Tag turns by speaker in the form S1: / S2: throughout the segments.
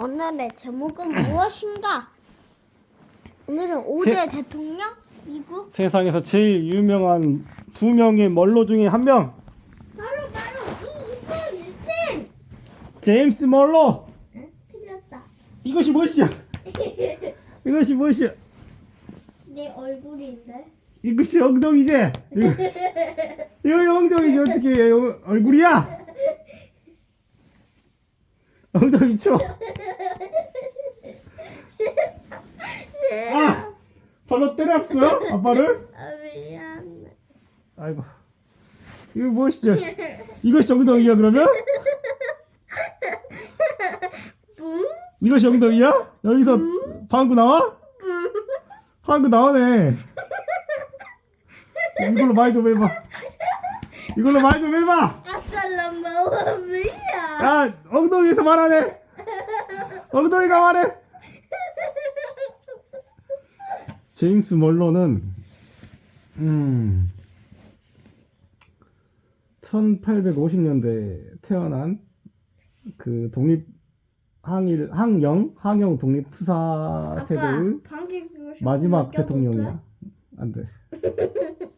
S1: 오늘의 제목은 무엇인가? 오늘은 5대 대통령 미국
S2: 세상에서 제일 유명한 두 명의 멀로 중에 한 명,
S1: 바로 바로 이이선 일생
S2: 제임스 멀로.
S1: 틀렸다.
S2: 이것이 무엇이야? 이것이 무엇이야?
S1: 내 얼굴인데.
S2: 이것이 엉덩이지? 이거, 이거 엉덩이지 어떻게 해? 얼굴이야? 엉덩이 쳐. 아, 발로 때렸어? 아빠를?
S1: 아 미안해.
S2: 아이고. 이거 무엇이죠? 이것이 엉덩이야 그러면?
S1: 뿡?
S2: 이것이 엉덩이야? 여기서 방구 나와? 방구 나오네. 이걸로 말 좀 해봐. 이걸로 말 좀 해봐.
S1: 아살람 마와미 야.
S2: 야, 엉덩이에서 말하네. 엉덩이가 말해. 제임스 멀로는 음 1850년대에 태어난 그 독립 항일 항영 항영 독립 투사 세대의 마지막 대통령이야. 안 돼.
S1: 돼?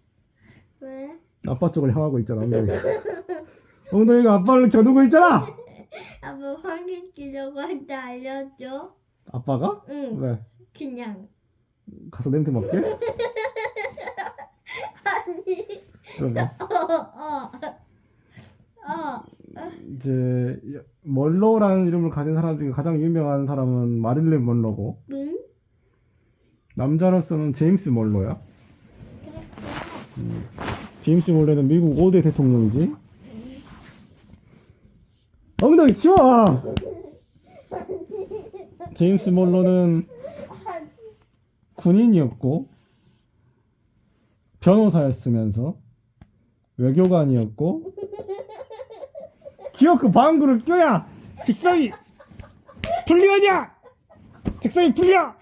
S1: 왜?
S2: 아빠 쪽을 향하고 있잖아. 엉덩이가. 엉덩이가 아빠를 겨누고 있잖아.
S1: 아빠 끼려고 할 때 알려줘.
S2: 아빠가?
S1: 응.
S2: 왜?
S1: 그냥.
S2: 가서 냄새 맡게?
S1: 아니.
S2: 그런가?
S1: 어 어. 어.
S2: 이제 멀로라는 이름을 가진 사람 중에 가장 유명한 사람은 마릴린 먼로고
S1: 응?
S2: 남자로서는 제임스 멀로야.
S1: 그랬어.
S2: 제임스 멀로는 미국 5대 대통령이지. 엉덩이 치워! 제임스 멀로는 군인이었고 변호사였으면서 외교관이었고 기어 그 방구를 껴야 직성이 풀리느냐! 직성이 풀려!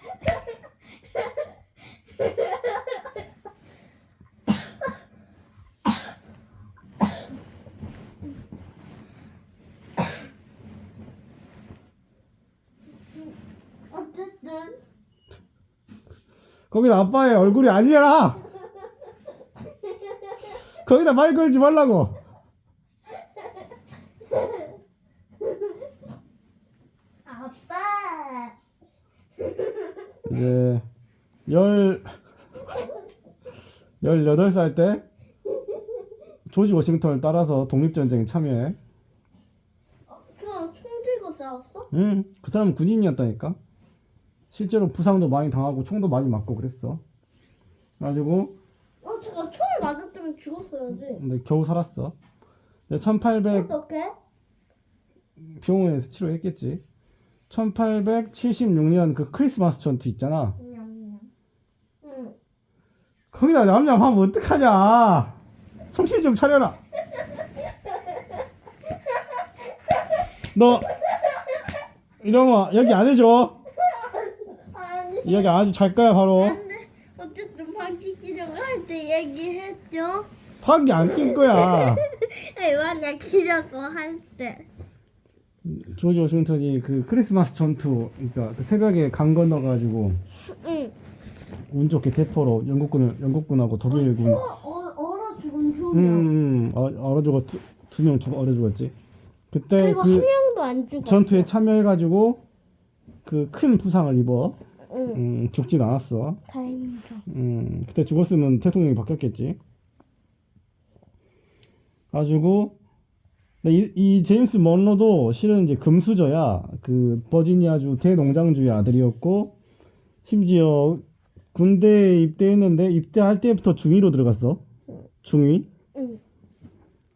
S2: 거기다 아빠의 얼굴이 아니라. 거기다 말 걸지 말라고.
S1: 아빠.
S2: 이제 열 18살 때 조지 워싱턴을 따라서 독립전쟁에 참여해.
S1: 어, 그냥 총 들고 싸웠어?
S2: 응, 그 사람은 군인이었다니까 실제로 부상도 많이 당하고 총도 많이 맞고 그랬어. 가지고
S1: 어 잠깐 총 맞았으면 죽었어야지.
S2: 근데 겨우 살았어. 1800
S1: 어떻게?
S2: 병원에서 치료했겠지. 1876년 그 크리스마스 전투 있잖아.
S1: 응.
S2: 거기다 냠냠 하면 어떡하냐. 정신 좀 차려라. 너 이러면 여기 안 해줘 여기 아주 잘 거야 바로
S1: 안돼. 어쨌든 방귀 끼려고 할 때 얘기했죠.
S2: 방귀 안 낀 거야
S1: 만약 끼려고 할 때.
S2: 조지 워싱턴이 그 크리스마스 전투 그러니까 그 새벽에 강 건너 가지고
S1: 응.
S2: 운 좋게 대포로 영국군을 영국군하고 독일군
S1: 어, 어 얼어 죽은 소녀.
S2: 음, 음 어, 얼어 죽어 두명 얼어 죽었지 그때
S1: 그리고 그한 명도 안 죽었어.
S2: 전투에 참여해 가지고 그 큰 부상을 입어
S1: 응.
S2: 음, 죽진 않았어.
S1: 다행이다.
S2: 음, 그때 죽었으면 대통령이 바뀌었겠지. 가지고 이, 이 제임스 먼로도 실은 이제 금수저야. 그 버지니아주 대농장주의 아들이었고 심지어 군대에 입대했는데 입대할 때부터 중위로 들어갔어. 중위.
S1: 응.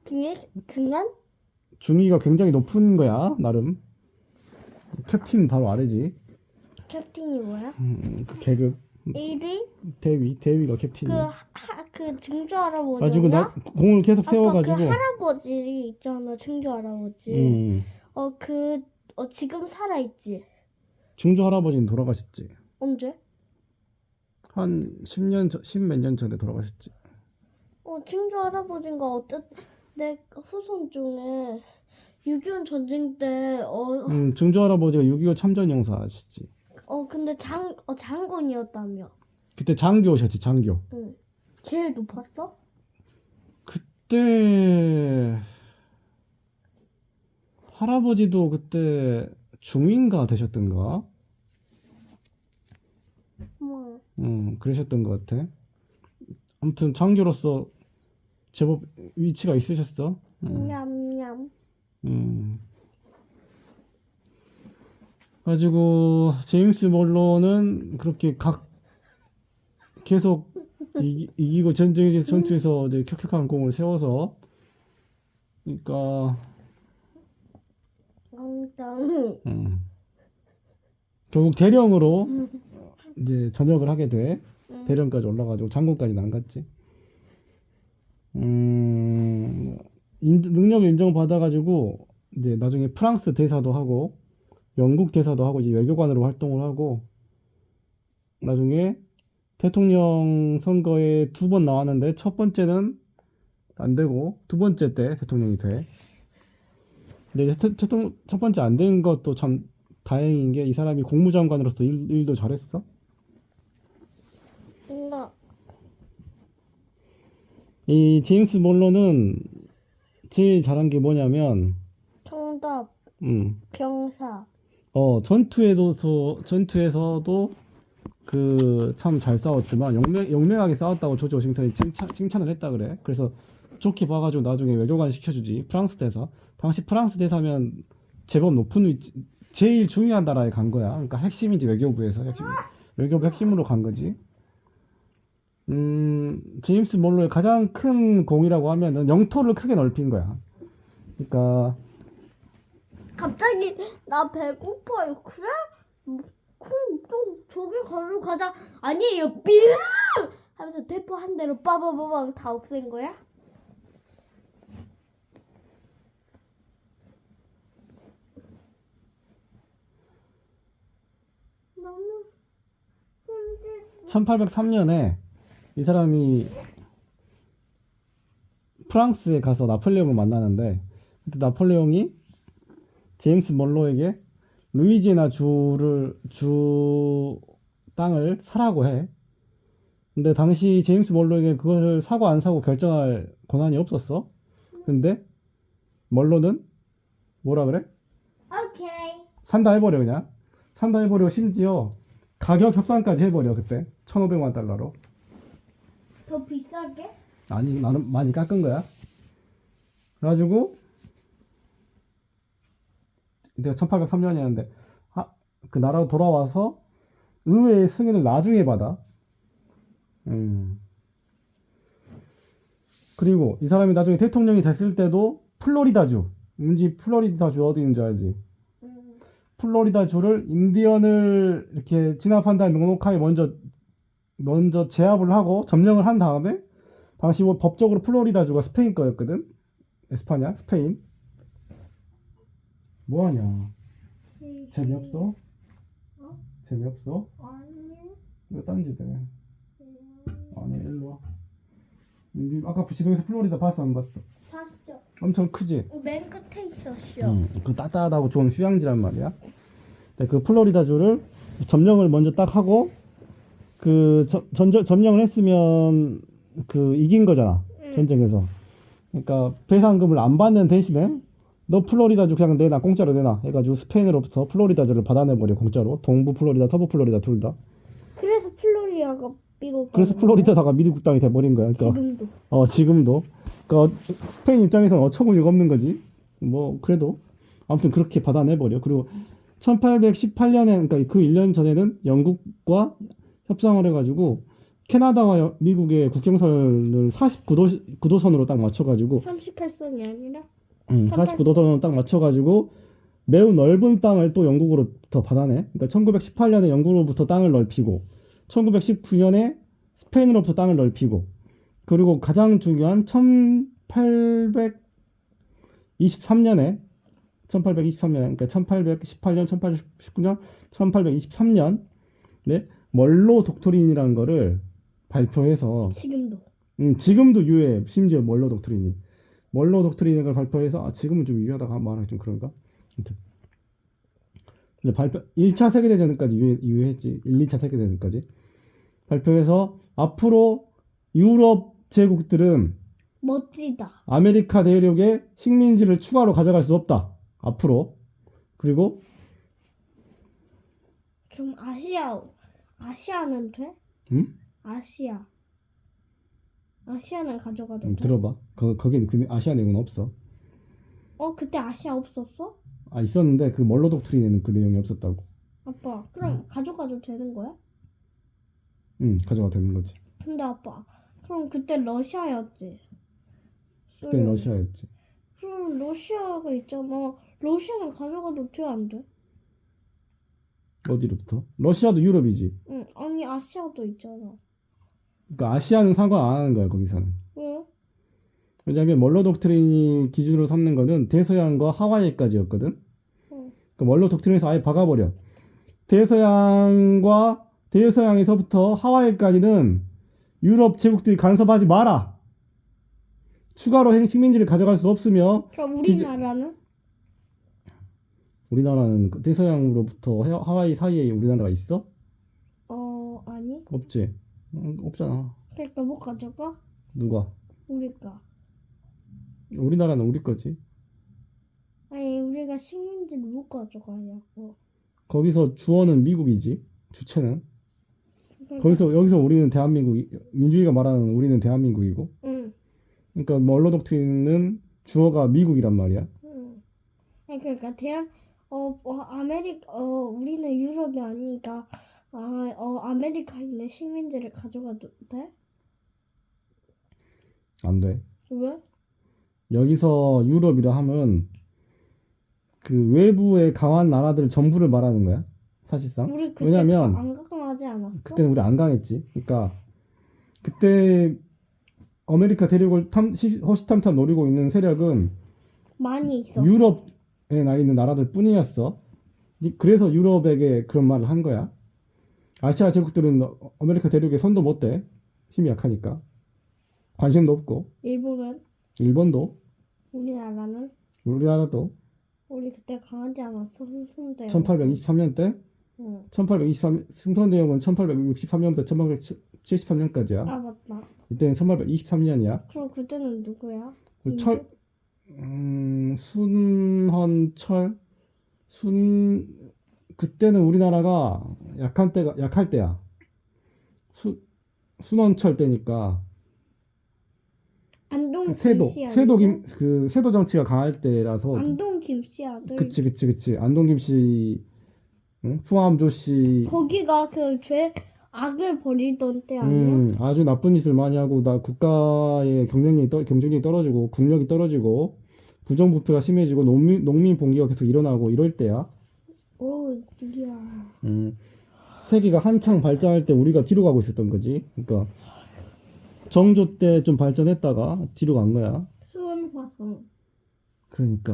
S1: 그게 그만?
S2: 중위가 굉장히 높은 거야 나름. 캡틴 바로 아래지.
S1: 캡틴이 뭐야?
S2: 음, 그 계급
S1: 1위?
S2: 대위 대위가 캡틴이야.
S1: 그하 그 증조 할아버지.
S2: 가지고 나 공을 계속 세워가지고
S1: 그 할아버지 있잖아 증조 할아버지.
S2: 음,
S1: 어 그 어, 지금 살아 있지.
S2: 중조 할아버지는 돌아가셨지
S1: 언제?
S2: 한 10년 전, 10몇 년 전에 돌아가셨지
S1: 어 증조 할아버지가 어쨌 내 후손 중에 6.25 전쟁 때, 어,
S2: 음, 증조 할아버지가 6.25 참전 용사 아시지?
S1: 어, 근데 장, 어, 장군이었다며.
S2: 그때 장교셨지 장교.
S1: 응. 제일 높았어?
S2: 그때 할아버지도 그때 중위인가 되셨던가?
S1: 뭐,
S2: 음, 그러셨던 것 같아. 아무튼 장교로서 제법 위치가 있으셨어. 음.
S1: 냠냠.
S2: 음. 가지고 제임스 몰로는 그렇게 각 계속 이기, 이기고 전쟁 전투에서 이제 격격한 공을 세워서 그러니까
S1: 엉덩이.
S2: 음. 결국 대령으로 이제 전역을 하게 돼
S1: 응.
S2: 대령까지 올라가지고 장군까지는 안 갔지. 음, 인, 능력을 인정받아가지고 이제 나중에 프랑스 대사도 하고 영국 대사도 하고 이제 외교관으로 활동을 하고 나중에 대통령 선거에 두 번 나왔는데 첫 번째는 안 되고 두 번째 때 대통령이 돼. 근데 태, 대통령 첫 번째 안 된 것도 참 다행인 게 이 사람이 국무장관으로서 일, 일도 잘했어.
S1: 뭔가,
S2: 이 제임스 몰로는 제일 잘한 게 뭐냐면,
S1: 정답,
S2: 음,
S1: 병사.
S2: 어 전투에도 전투에서도 그 참 잘 싸웠지만 영명 영명하게 싸웠다고 조지 워싱턴이 칭찬, 칭찬을 했다 그래. 그래서 좋게 봐가지고 나중에 외교관 시켜주지 프랑스 대사. 당시 프랑스 대사면 제법 높은 위치, 제일 중요한 나라에 간 거야. 그러니까 핵심이지 외교부에서 핵심, 외교부 핵심으로 간 거지. 음, 제임스 몰로의 가장 큰 공이라고 하면은 영토를 크게 넓힌 거야. 그러니까
S1: 갑자기, 나 배고파요. 그래? 뭐, 그럼 좀 저기 가로 가자. 아니에요. 삐! 하면서 대포 한 대로 빠바바방 다 없앤 거야? 너무 힘들
S2: 1803년에 이 사람이 프랑스에 가서 나폴레옹을 만나는데 그때 나폴레옹이 제임스 몰로에게 루이지애나 주를 주 땅을 사라고 해. 근데 당시 제임스 몰로에게 그것을 사고 안 사고 결정할 권한이 없었어. 근데 몰로는 뭐라 그래?
S1: 오케이.
S2: 산다 해버려 그냥. 산다 해버려 심지어 가격 협상까지 해버려 그때 1,500만 달러로.
S1: 더 비싸게?
S2: 아니 나는 많이 깎은 거야. 그래가지고 내가 1803년이었는데 그 나라로 돌아와서 의회의 승인을 나중에 받아. 음. 그리고 이 사람이 나중에 대통령이 됐을 때도 플로리다주, 왠지 플로리다주 어디 있는 줄 알지?
S1: 음.
S2: 플로리다주를 인디언을 이렇게 진압한다는 명목하에 먼저 먼저 제압을 하고 점령을 한 다음에 당시 뭐 법적으로 플로리다주가 스페인 거였거든. 에스파냐? 스페인. 뭐 하냐? 재미없어?
S1: 어?
S2: 재미없어?
S1: 아니.
S2: 왜 딴짓해? 아니 일로 와. 니 아까 부시동에서 플로리다 봤어 안 봤어?
S1: 봤어.
S2: 엄청 크지?
S1: 맨 끝에 있었어.
S2: 응. 그 따뜻하고 좋은 휴양지란 말이야. 근데 그 플로리다주를 점령을 먼저 딱 하고 그 저- 전저, 점령을 했으면 그 이긴 거잖아
S1: 응.
S2: 전쟁에서. 그러니까 배상금을 안 받는 대신에 너 플로리다주 그냥 내놔 공짜로 내놔 해가지고 스페인으로부터 플로리다주를 받아내버려 공짜로 동부 플로리다 서부 플로리다 둘 다.
S1: 그래서 플로리다가 미국.
S2: 그래서
S1: 가는
S2: 플로리다다가 미국 땅이 돼버린
S1: 거야.
S2: 그러니까
S1: 지금도.
S2: 어 지금도 그러니까 스페인 입장에서는 어처구니가 없는 거지 뭐 그래도 아무튼 그렇게 받아내버려 그리고 1818년에 그러니까 그 1년 전에는 영국과 협상을 해가지고 캐나다와 여- 미국의 국경선을 49도 9도선으로 딱 맞춰가지고
S1: 38선이 아니라?
S2: 음, 49도선으로 딱 맞춰가지고 매우 넓은 땅을 또 영국으로부터 받아내. 그러니까 1918년에 영국으로부터 땅을 넓히고 1919년에 스페인으로부터 땅을 넓히고 그리고 가장 중요한 1823년에 1823년 그러니까 1818년 1819년 1823년 네 멀로 독트린이라는 거를 발표해서
S1: 지금도.
S2: 음, 지금도 유해 심지어 멀로 독트린이 멀로 독트린을 발표해서 아, 지금은 좀 유효하다고 말하기 좀 그런가? 아무튼 근데 발표 1차 세계대전까지 유효, 유효했지 1, 2차 세계대전까지 발표해서 앞으로 유럽 제국들은
S1: 멋지다.
S2: 아메리카 대륙의 식민지를 추가로 가져갈 수 없다. 앞으로. 그리고
S1: 그럼 아시아 아시아는 돼?
S2: 응?
S1: 아시아. 아시아는 가져가도
S2: 음,
S1: 돼?
S2: 들어봐. 거, 거기 그 아시아 내용은 없어.
S1: 어 그때 아시아 없었어?
S2: 아 있었는데 그 멀로 독트린에는 그 내용이 없었다고.
S1: 아빠 그럼 가져가도 되는 거야?
S2: 응, 가져가 되는 거지.
S1: 근데 아빠 그럼 그때 러시아였지.
S2: 그때
S1: 소련.
S2: 러시아였지.
S1: 그럼 러시아가 있잖아. 러시아는 가져가도 돼 안 돼?
S2: 어디로부터? 러시아도 유럽이지.
S1: 응 아니 아시아도 있잖아.
S2: 그러니까 아시아는 상관 안 하는 거야 거기서는.
S1: 왜?
S2: 왜냐하면 멀로 독트린이 기준으로 삼는 거는 대서양과 하와이까지였거든.
S1: 응.
S2: 그 멀로 독트린에서 아예 박아버려. 대서양과 대서양에서부터 하와이까지는 유럽 제국들이 간섭하지 마라. 추가로 행- 식민지를 가져갈 수 없으며
S1: 그럼 우리나라는?
S2: 우리나라는 그 대서양으로부터 하- 하와이 사이에 우리나라가 있어?
S1: 어 아니.
S2: 없지. 음, 없잖아.
S1: 그러니까 못 가져가?
S2: 누가?
S1: 우리가.
S2: 우리나라는 우리 거지.
S1: 아니 우리가 식민지를 못 가져가냐고.
S2: 거기서 주어는 미국이지. 주체는.
S1: 그러니까-
S2: 거기서 여기서 우리는 대한민국 민주주의가 말하는 우리는 대한민국이고.
S1: 응.
S2: 그러니까 멀로 독트린은 주어가 미국이란 말이야.
S1: 응. 아니 그러니까 대한 어, 어 아메리 어 우리는 유럽이 아니니까 아 어 아메리카에 있는 식민지를 가져가도 돼?
S2: 안 돼.
S1: 왜?
S2: 여기서 유럽이라 하면 그 외부의 강한 나라들 전부를 말하는 거야. 사실상.
S1: 우리 그때
S2: 왜냐면
S1: 안 강하지 않았어?
S2: 그때는 우리 안 강했지. 그러니까 그때 아메리카 대륙을 탐, 시- 호시탐탐 노리고 있는 세력은
S1: 많이 있었어.
S2: 유럽에 나 있는 나라들 뿐이었어. 이- 그래서 유럽에게 그런 말을 한 거야. 아시아 제국들은 어- 아메리카 대륙에 손도 못 대. 힘이 약하니까. 관심도 없고.
S1: 일본은
S2: 일본도,
S1: 우리나라는
S2: 우리나라도
S1: 우리 그때 강하지 않았어? 흥순대.
S2: 1823년 때,
S1: 응.
S2: 1823, 승선대역은 1863년부터 1873년까지야.
S1: 아 맞다.
S2: 이때는 1823년이야.
S1: 그럼 그때는 누구야?
S2: 철, 음, 순헌철, 순, 그때는 우리나라가 약한 때가, 약할 때야. 수, 순헌철 때니까,
S1: 안동
S2: 세도,
S1: 김씨
S2: 세도 김? 그, 세도 정치가 강할 때라서,
S1: 안동 김씨 아들.
S2: 그치, 그치, 그치. 안동 김 씨, 응? 후암 조 씨,
S1: 거기가 그 죄 악을 벌이던 때 아니야?
S2: 음, 아주 나쁜 짓을 많이 하고, 나 국가의 경쟁력이, 떨, 경쟁력이 떨어지고, 국력이 떨어지고, 부정부패가 심해지고, 농민, 농민 봉기가 계속 일어나고, 이럴 때야.
S1: 오, 이야.
S2: 음, 세계가 한창 발전할 때 우리가 뒤로 가고 있었던 거지. 그러니까 정조 때 좀 발전했다가 뒤로 간 거야.
S1: 수원화성.
S2: 그러니까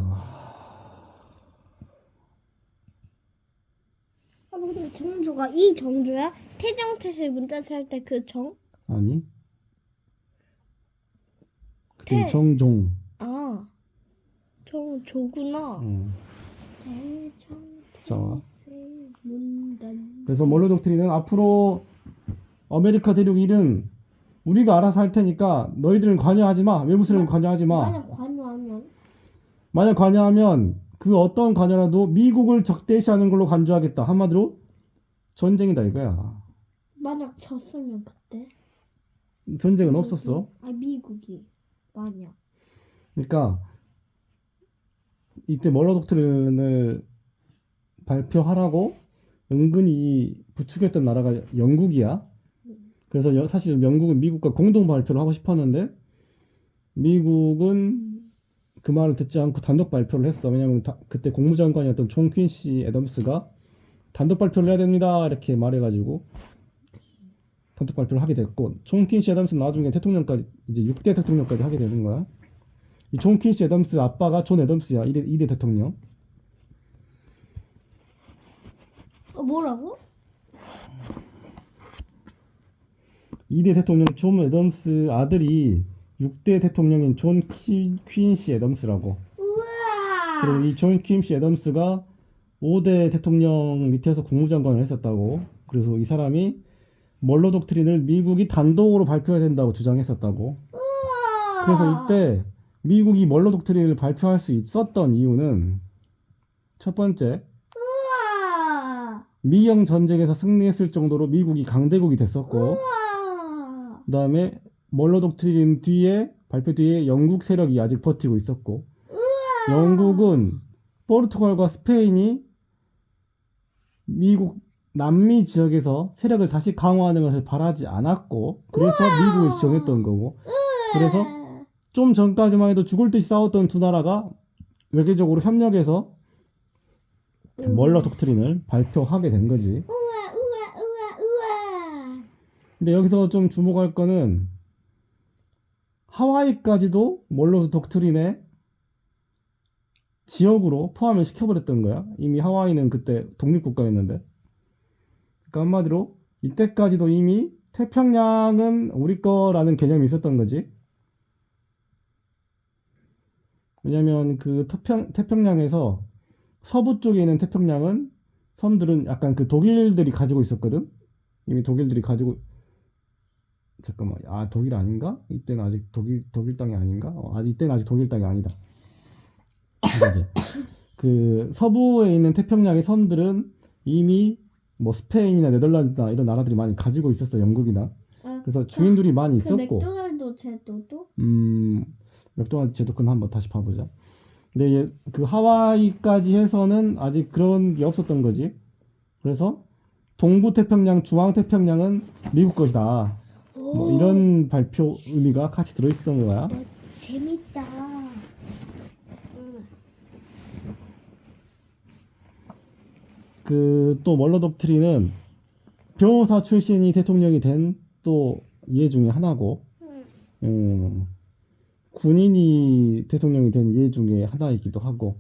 S1: 아, 근데 정조가 이 정조야? 태정 태세 문자 살 때 그 정?
S2: 아니. 그때
S1: 태.
S2: 정종.
S1: 아, 정조구나.
S2: 어. 자,
S1: 태정태세 문단.
S2: 그래서 멀로 독트린은 앞으로 아메리카 대륙 일은 우리가 알아서 할 테니까 너희들은 관여하지 마. 외부 세력은 관여하지 마.
S1: 만약 관여하면
S2: 만약 관여하면 그 어떤 관여라도 미국을 적대시하는 걸로 간주하겠다. 한마디로 전쟁이다 이거야.
S1: 만약 졌으면 그때
S2: 전쟁은 없었어.
S1: 아 미국이 만약
S2: 그러니까 이때 멀로 독트린을 발표하라고 은근히 부추겼던 나라가 영국이야. 그래서 여- 사실 영국은 미국과 공동 발표를 하고 싶었는데 미국은 그 말을 듣지 않고 단독 발표를 했어. 왜냐면 다- 그때 국무장관이었던 존 퀸시 애덤스가 단독 발표를 해야 됩니다. 이렇게 말해가지고 단독 발표를 하게 됐고 존 퀸시 애덤스는 나중에 대통령까지 이제 6대 대통령까지 하게 되는 거야. 이존 퀸시 애덤스 아빠가 존 애덤스야. 2대, 2대 대통령.
S1: 어 뭐라고?
S2: 2대 대통령 존 애덤스 아들이 6대 대통령인 존 퀴, 퀸시 애덤스라고.
S1: 우와.
S2: 그리고 이 존 퀸시 애덤스가 5대 대통령 밑에서 국무장관을 했었다고. 그래서 이 사람이 멀로 독트린을 미국이 단독으로 발표해야 된다고 주장했었다고.
S1: 우와.
S2: 그래서 이때 미국이 멀로 독트린을 발표할 수 있었던 이유는 첫 번째. 미영 전쟁에서 승리했을 정도로 미국이 강대국이 됐었고,
S1: 우와.
S2: 그다음에 멀로 독트린 뒤에 발표 뒤에 영국 세력이 아직 버티고 있었고, 영국은 포르투갈과 스페인이 미국 남미 지역에서 세력을 다시 강화하는 것을 바라지 않았고, 그래서 미국을 지원했던 거고, 그래서 좀 전까지만 해도 죽을 듯이 싸웠던 두 나라가 외교적으로 협력해서 멀러 독트린을 발표하게 된 거지.
S1: 우와 우와 우와 우와.
S2: 근데 여기서 좀 주목할 거는 하와이까지도 멀러 독트린의 지역으로 포함을 시켜버렸던 거야. 이미 하와이는 그때 독립국가였는데. 그러니까 한마디로 이때까지도 이미 태평양은 우리 거라는 개념이 있었던 거지. 왜냐면 그 태평, 태평양에서 서부 쪽에 있는 태평양은 섬들은 약간 그 독일들이 가지고 있었거든. 이미 독일들이 가지고 잠깐만 아 독일 아닌가? 이때는 아직 독일 독일 땅이 아닌가? 어, 아직 이때는 아직 독일 땅이 아니다. 그 서부에 있는 태평양의 섬들은 이미 뭐 스페인이나 네덜란드나 이런 나라들이 많이 가지고 있었어 영국이나
S1: 아,
S2: 그래서 주인들이 많이
S1: 그
S2: 있었고
S1: 맥도날드 제도도?
S2: 음, 맥도날드 제도권 한번 다시 봐보자. 근데 얘, 그 하와이까지 해서는 아직 그런 게 없었던 거지. 그래서 동부 태평양, 중앙 태평양은 미국 것이다. 뭐 이런 발표 의미가 같이 들어있었던 거야.
S1: 재밌다. 응.
S2: 그또 멀러 독트린은 변호사 출신이 대통령이 된 또 예 중에 하나고,
S1: 응.
S2: 음, 군인이 대통령이 된 예 중에 하나이기도 하고,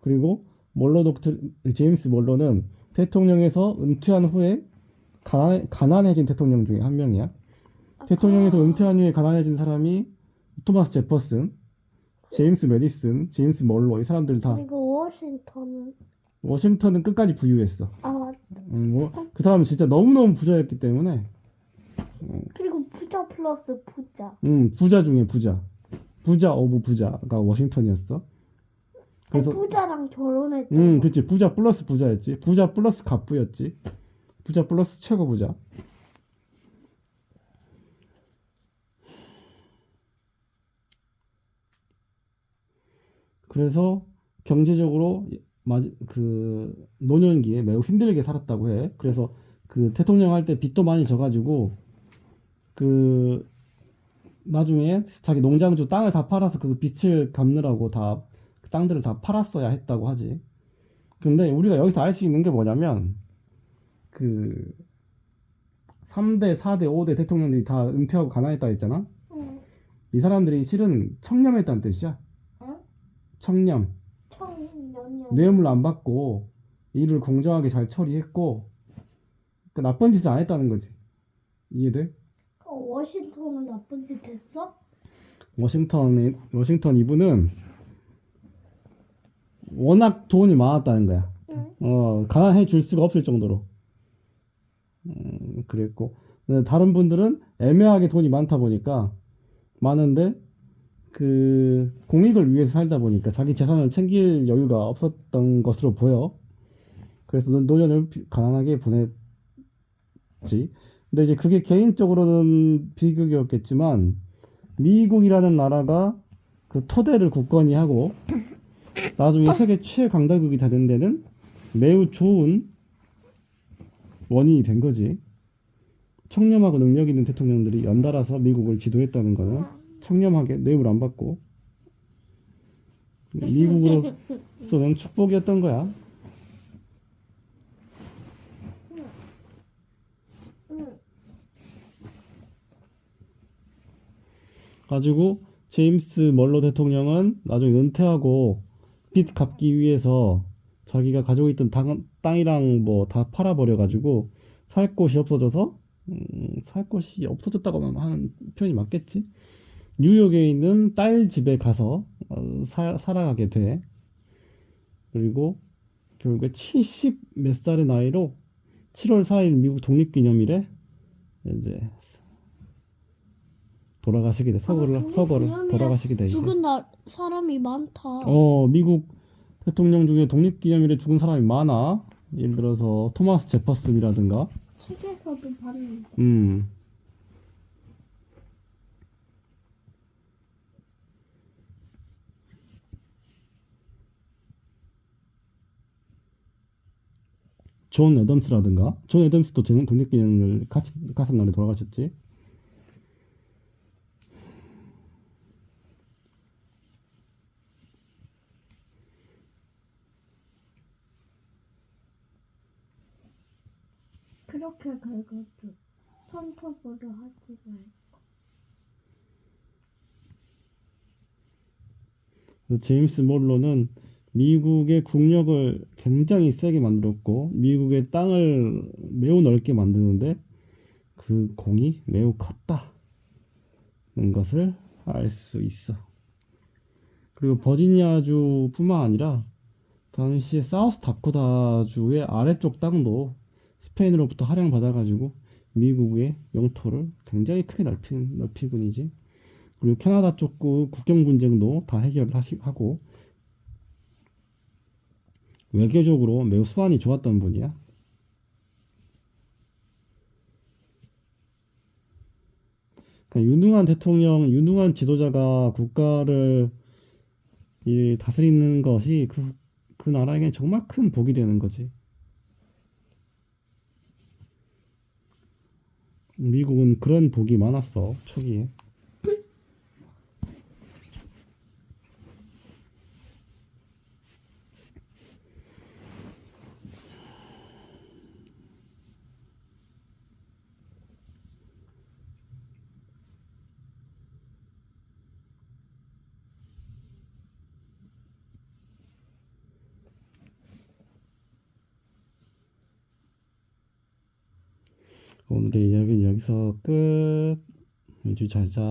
S2: 그리고 멀러 독트 제임스 멀러는 대통령에서 은퇴한 후에 가난, 가난해진 대통령 중에 한 명이야. 대통령에서 은퇴한 후에 가난해진 사람이 토마스 제퍼슨, 제임스 메디슨, 제임스 멀러 이 사람들 다
S1: 그리고 워싱턴은
S2: 워싱턴은 끝까지 부유했어.
S1: 아 맞-
S2: 음, 뭐, 그 사람은 진짜 너무너무 부자였기 때문에
S1: 그리고 부자 플러스 부자.
S2: 음, 부자 중에 부자. 부자 오브 부자가 워싱턴이었어. 그래서
S1: 부자랑 결혼했잖아.
S2: 음, 그치. 부자 플러스 부자였지. 부자 플러스 갑부였지. 부자 플러스 최고 부자. 그래서 경제적으로 맞- 그 노년기에 매우 힘들게 살았다고 해. 그래서 그 대통령 할 때 빚도 많이 져가지고 그 나중에 자기 농장주 땅을 다 팔아서 그 빚을 갚느라고 다 그 땅들을 다 팔았어야 했다고 하지. 근데 우리가 여기서 알 수 있는 게 뭐냐면 그 3대, 4대, 5대 대통령들이 다 은퇴하고 가난했다 했잖아.
S1: 응.
S2: 이 사람들이 실은 청렴했다는 뜻이야.
S1: 응?
S2: 청렴.
S1: 청년년.
S2: 뇌물 안 받고 일을 공정하게 잘 처리했고 그 나쁜 짓을 안 했다는 거지. 이해돼?
S1: 어, 워싱턴은 나쁜 짓 했어?
S2: 워싱턴 워싱턴 이분은 워낙 돈이 많았다는 거야.
S1: 응.
S2: 어, 가난해 줄 수가 없을 정도로. 음, 그랬고. 다른 분들은 애매하게 돈이 많다 보니까, 많은데, 그, 공익을 위해서 살다 보니까 자기 재산을 챙길 여유가 없었던 것으로 보여. 그래서 노- 노년을 비- 가난하게 보냈지. 근데 이제 그게 개인적으로는 비극이었겠지만, 미국이라는 나라가 그 토대를 굳건히 하고, 나중에 세계 최강대국이 되는 데는 매우 좋은 원인이 된 거지. 청렴하고 능력 있는 대통령들이 연달아서 미국을 지도했다는 거는 청렴하게 뇌물 안 받고 미국으로서는 축복이었던 거야.
S1: 응.
S2: 가지고 제임스 멀로 대통령은 나중에 은퇴하고 빚 갚기 위해서 자기가 가지고 있던 땅, 땅이랑 뭐 다 팔아버려 가지고 살 곳이 없어져서 음, 살 곳이 없어졌다고 하는 표현이 맞겠지. 뉴욕에 있는 딸 집에 가서 어, 사, 살아가게 돼. 그리고 결국에 70 몇 살의 나이로 7월 4일 미국 독립기념일에 이제 돌아가시게 돼. 서거를
S1: 독립
S2: 서거를 돌아가시게 돼.
S1: 죽은 나, 사람이 많다.
S2: 어, 미국 대통령 중에 독립기념일에 죽은 사람이 많아. 예를 들어서 토마스 제퍼슨이라든가.
S1: 책에서도 봤는데.
S2: 음. 존 애덤스라든가. 존 애덤스도 제 독립기념일 같이 같은 날에 돌아가셨지.
S1: 긁어줘. 손톱으로 하지 말고.
S2: 제임스 몰로는 미국의 국력을 굉장히 세게 만들었고 미국의 땅을 매우 넓게 만드는데 그 공이 매우 컸다는 것을 알 수 있어. 그리고 버지니아주뿐만 아니라 당시에 사우스 다코타주의 아래쪽 땅도 스페인으로부터 할양 받아가지고 미국의 영토를 굉장히 크게 넓힌 넓히군 이지. 그리고 캐나다 쪽그 국경 분쟁도 다 해결을 하시, 하고 외교적으로 매우 수완이 좋았던 분이야. 그러니까 유능한 대통령, 유능한 지도자가 국가를 이 다스리는 것이 그, 그 나라에게 정말 큰 복이 되는 거지. 미국은 그런 복이 많았어, 초기에. 오늘의 이야기는 여기서 끝. 유주 잘 자.